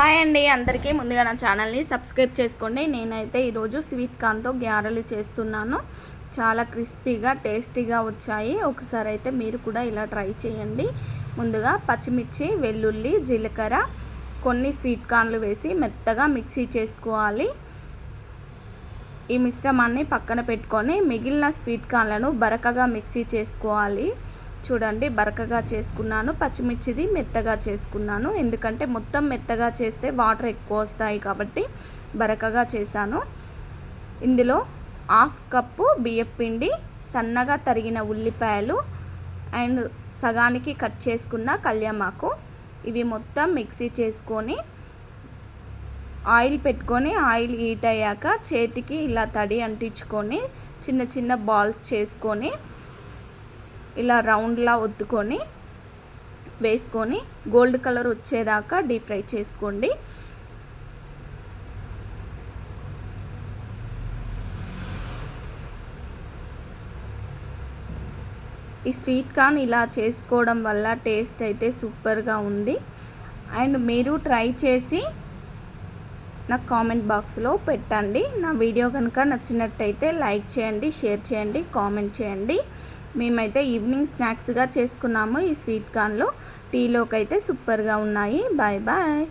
Hi అండి అందరికీ. ముందుగా నా ఛానల్ని సబ్స్క్రైబ్ చేసుకోండి. నేనైతే ఈరోజు స్వీట్ కార్న్తో గ్యారెలు చేస్తున్నాను. చాలా క్రిస్పీగా టేస్టీగా వచ్చాయి. ఒకసారి అయితే మీరు కూడా ఇలా ట్రై చేయండి. ముందుగా పచ్చిమిర్చి వెల్లుల్లి జీలకర్ర కొన్ని స్వీట్ కార్న్లు వేసి మెత్తగా మిక్సీ చేసుకోవాలి. ఈ మిశ్రమాన్ని పక్కన పెట్టుకొని మిగిలిన స్వీట్ కార్న్లను బరకగా మిక్సీ చేసుకోవాలి. చూడండి బరకగా చేసుకున్నాను పచ్చిమిర్చిది మెత్తగా చేసుకున్నాను. ఎందుకంటే మొత్తం మెత్తగా చేస్తే వాటర్ ఎక్కువ వస్తాయి కాబట్టి బరకగా చేశాను. ఇందులో హాఫ్ కప్పు బియ్యం పిండి సన్నగా తరిగిన ఉల్లిపాయలు అండ్ సగానికి కట్ చేసుకున్న కళ్యామాకు. ఇవి మొత్తం మిక్సీ చేసుకొని ఆయిల్ పెట్టుకొని ఆయిల్ హీట్ అయ్యాక చేతికి ఇలా తడి అంటించుకొని చిన్న చిన్న బాల్స్ చేసుకొని ఇలా రౌండ్లా ఒత్తుకొని వేసుకొని గోల్డ్ కలర్ వచ్చేదాకా డీప్ ఫ్రై చేసుకోండి. ఈ స్వీట్ కార్న్ ఇలా చేసుకోవడం వల్ల టేస్ట్ అయితే సూపర్గా ఉంది. అండ్ మీరు ట్రై చేసి నాకు కామెంట్ బాక్స్లో పెట్టండి. నా వీడియో కనుక నచ్చినట్టయితే లైక్ చేయండి షేర్ చేయండి కామెంట్ చేయండి. మేమైతే ఈవినింగ్ స్నాక్స్గా చేసుకున్నాము ఈ స్వీట్ కార్న్లో. టీలోకి అయితే సూపర్గా ఉన్నాయి. Bye bye.